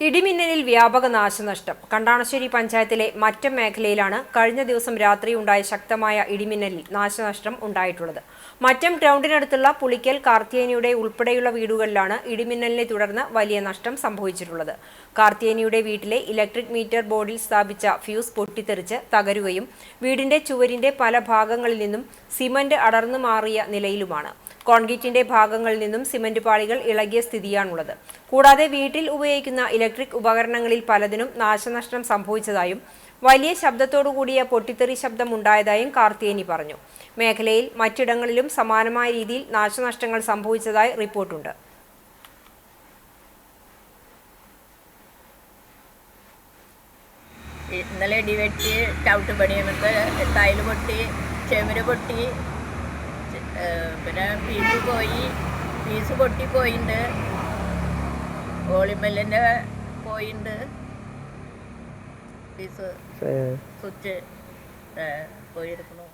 ഇടിമിന്നലിൽ വ്യാപക നാശനഷ്ടം. കണ്ടാണശ്ശേരി പഞ്ചായത്തിലെ മറ്റം മേഖലയിലാണ് കഴിഞ്ഞ ദിവസം രാത്രി ഉണ്ടായ ശക്തമായ ഇടിമിന്നലിൽ നാശനഷ്ടം ഉണ്ടായിട്ടുള്ളത്. മറ്റം ഗ്രൗണ്ടിനടുത്തുള്ള പുളിക്കൽ കാർത്തിയേനിയുടെ ഉൾപ്പെടെയുള്ള വീടുകളിലാണ് ഇടിമിന്നലിനെ തുടർന്ന് വലിയ നഷ്ടം സംഭവിച്ചിട്ടുള്ളത്. കാർത്തിയേനിയുടെ വീട്ടിലെ ഇലക്ട്രിക് മീറ്റർ ബോർഡിൽ സ്ഥാപിച്ച ഫ്യൂസ് പൊട്ടിത്തെറിച്ച് തകരുകയും വീടിന്റെ ചുവരിന്റെ പല ഭാഗങ്ങളിൽ നിന്നും സിമന്റ് അടർന്നു മാറിയ നിലയിലുമാണ്. കോൺക്രീറ്റിന്റെ ഭാഗങ്ങളിൽ നിന്നും സിമന്റ് പാളികൾ ഇളകിയ സ്ഥിതിയാണുള്ളത്. കൂടാതെ വീട്ടിൽ ഉപയോഗിക്കുന്ന ഇലക്ട്രിക് ഉപകരണങ്ങളിൽ പലതിനും നാശനഷ്ടം സംഭവിച്ചതായും വലിയ ശബ്ദത്തോടു കൂടിയ പൊട്ടിത്തെറി ശബ്ദം ഉണ്ടായതായും കാർത്തിയേനി പറഞ്ഞു. മേഖലയിൽ മറ്റിടങ്ങളിലും സമാനമായ രീതിയിൽ നാശനഷ്ടങ്ങൾ സംഭവിച്ചതായി റിപ്പോർട്ടുണ്ട്. ഇന്നലെ ഇടിവെട്ടി ടൗട്ട് പണിയുന്നത് ടൈൽ പൊട്ടി ചെമര് പൊട്ടി പിന്നെ പീസ് പോയി. പീസ് പൊട്ടി പോയിണ്ട്. ഓളിമെല്ലിന്റെ പോയിണ്ട്. Piece switch പോയിരിക്കണു